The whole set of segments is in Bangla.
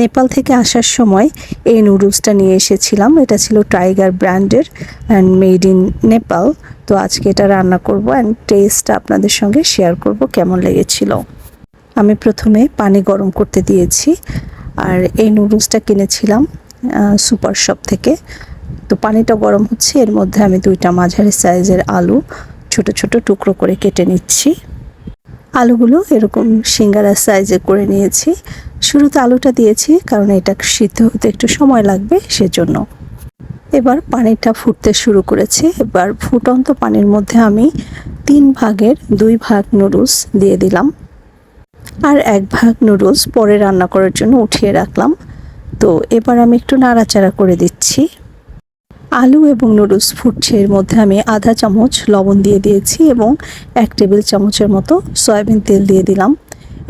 নেপাল থেকে আসার সময় এই নুডলসটা নিয়ে এসেছিলাম। এটা ছিল টাইগার ব্র্যান্ডের অ্যান্ড মেড ইন নেপাল তো আজকে এটা রান্না করব অ্যান্ড টেস্টটা আপনাদের সঙ্গে শেয়ার করব কেমন লেগেছিল। আমি প্রথমে পানি গরম করতে দিয়েছি আর এই নুডলসটা কিনেছিলাম সুপার শপ থেকে। তো পানিটা গরম হচ্ছে, এর মধ্যে আমি দুইটা মাঝারি সাইজের আলু ছোট ছোট টুকরো করে কেটে নিচ্ছি। আলুগুলো এরকম সিঙ্গারা সাইজে করে নিয়েছি। শুরুতে আলুটা দিয়েছি, কারণ এটা সিদ্ধ হতে একটু সময় লাগবে সেজন্য। এবার পানিটা ফুটতে শুরু করেছে। এবার ফুটন্ত পানির মধ্যে আমি তিন ভাগের দুই ভাগ নুডলস দিয়ে দিলাম। আর এক ভাগ নুডলস পরে রান্না করার জন্য উঠিয়ে রাখলাম। তো এবার আমি একটু নাড়াচাড়া করে দিচ্ছি। আলু এবং নুডলস ফুটছে। এর মধ্যে আমি আধা চামচ লবণ দিয়ে দিয়েছি এবং এক টেবিল চামচের মতো সয়াবিন তেল দিয়ে দিলাম।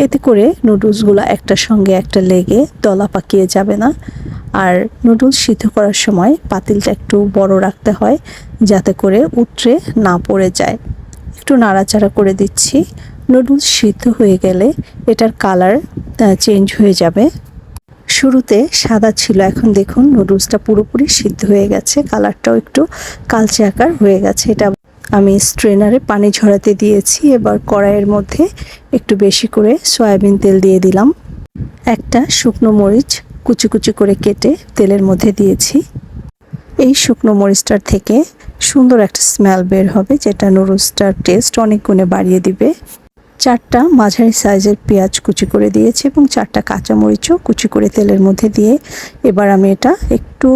এতে করে নুডলসগুলো একটার সঙ্গে একটা লেগে দলা পাকিয়ে যাবে না। আর নুডলস সিদ্ধ করার সময় পাতিলটা একটু বড় রাখতে হয়, যাতে করে উতরে না পড়ে যায়। একটু নাড়াচাড়া করে দিচ্ছি। নুডলস সিদ্ধ হয়ে গেলে এটার কালার চেঞ্জ হয়ে যাবে। শুরুতে সাদা ছিল, এখন দেখুন নুডলসটা পুরোপুরি সিদ্ধ হয়ে গেছে। কালারটাও একটু কালচে আকার হয়ে গেছে। এটা আমি স্ট্রেনারে পানি ঝরাতে দিয়েছি। এবার কড়াইয়ের মধ্যে একটু বেশি করে সয়াবিন তেল দিয়ে দিলাম। একটা শুকনো মরিচ কুচি কুচি করে কেটে তেলের মধ্যে দিয়েছি। এই শুকনো মরিচটার থেকে সুন্দর একটা স্মেল বের হবে, যেটা নুডলসটার টেস্ট অনেক গুণে বাড়িয়ে দিবে। চারটা মাঝারি সাইজের পেঁয়াজ কুচি করে দিয়েছি এবং চারটা কাঁচামরিচও কুচি করে তেলের মধ্যে দিয়ে এবার আমি এটা একটু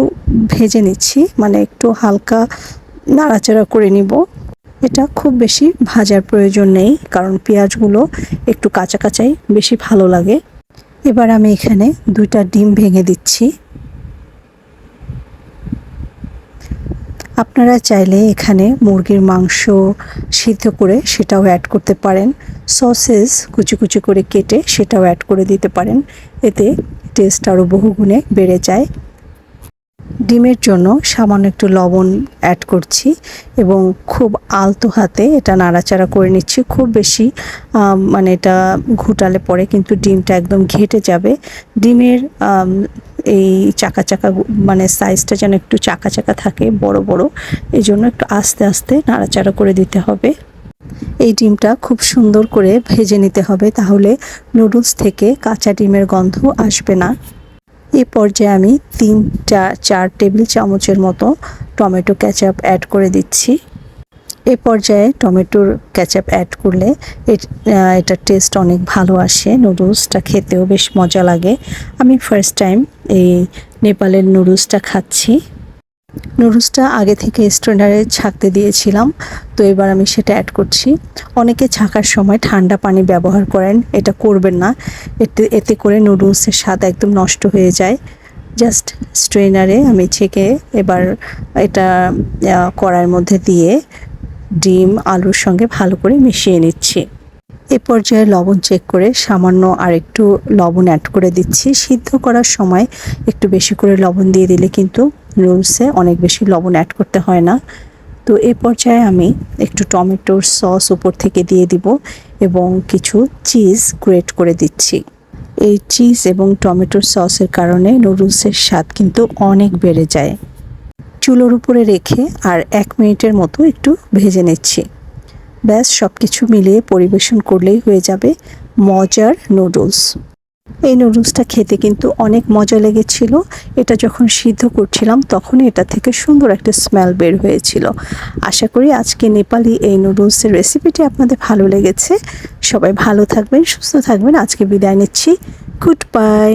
ভেজে নিচ্ছি মানে একটু হালকা নাড়াচাড়া করে নিব। এটা খুব বেশি ভাজার প্রয়োজন নেই, কারণ পেঁয়াজগুলো একটু কাঁচা কাঁচাই বেশি ভালো লাগে। এবার আমি এখানে দুইটা ডিম ভেঙে দিচ্ছি। আপনারা চাইলে এখানে মুরগির মাংস সিদ্ধ করে সেটাও অ্যাড করতে পারেন। সসেস কুচি কুচি করে কেটে সেটাও অ্যাড করে দিতে পারেন। এতে টেস্ট আরও বহুগুণে বেড়ে যায়। ডিমের জন্য সামান্য একটু লবণ অ্যাড করছি এবং খুব আলতো হাতে এটা নাড়াচাড়া করে নিচ্ছি। খুব বেশি মানে এটা ঘুটালে পরে কিন্তু ডিমটা একদম ঘেটে যাবে। ডিমের এই চাকা চাকা মানে সাইজটা যেন একটু চাকা চাকা থাকে, বড় বড় এই জন্য একটু আস্তে আস্তে নাড়াচাড়া করে দিতে হবে। এই ডিমটা খুব সুন্দর করে ভেজে নিতে হবে, তাহলে নুডলস থেকে কাঁচা ডিমের গন্ধ আসবে না। এই পর্যায়ে আমি তিনটা, চার টেবিল চামচের মতো টমেটো ক্যাচাপ অ্যাড করে দিচ্ছি। এ পর্যায়ে টমেটোর ক্যাচাপ অ্যাড করলে এটার টেস্ট অনেক ভালো আসে। নুডলসটা খেতেও বেশ মজা লাগে। আমি ফার্স্ট টাইম এই নেপালের নুডলসটা খাচ্ছি। নুডলসটা আগে থেকে স্ট্রেনারে ছাঁকতে দিয়েছিলাম, তো এবার আমি সেটা অ্যাড করছি। অনেকে ছাকার সময় ঠান্ডা পানি ব্যবহার করেন, এটা করবেন না। এতে এতে করে নুডলসের স্বাদ একদম নষ্ট হয়ে যায়। জাস্ট স্ট্রেনারে আমি ছেঁকে এবার এটা কড়াইয়ের মধ্যে দিয়ে ডিম, আলুর সঙ্গে ভালো করে মিশিয়ে নিচ্ছি। এ পর্যায়ে লবণ চেক করে সামান্য আর একটু লবণ অ্যাড করে দিচ্ছি। সিদ্ধ করার সময় একটু বেশি করে লবণ দিয়ে দিলে কিন্তু নুডলসে অনেক বেশি লবণ অ্যাড করতে হয় না। তো এই পর্যায়ে আমি একটু টমেটোর সস উপর থেকে দিয়ে দিব এবং কিছু চিজ গ্রেট করে দিচ্ছি। এই চিজ এবং টমেটোর সসের কারণে নুডলসের স্বাদ কিন্তু অনেক বেড়ে যায়। চুলোর উপরে রেখে আর এক মিনিটের মতো একটু ভেজে নিচ্ছি। ব্যাস সব কিছু মিলিয়ে পরিবেশন করলেই হয়ে যাবে মজার নুডলস এই নুডলসটা খেতে কিন্তু অনেক মজা লেগেছিল। এটা যখন সিদ্ধ করছিলাম তখন এটা থেকে সুন্দর একটা স্মেল বের হয়েছিল। আশা করি আজকে নেপালি এই নুডলসের রেসিপিটি আপনাদের ভালো লেগেছে। সবাই ভালো থাকবেন, সুস্থ থাকবেন। আজকে বিদায় নিচ্ছি। Good bye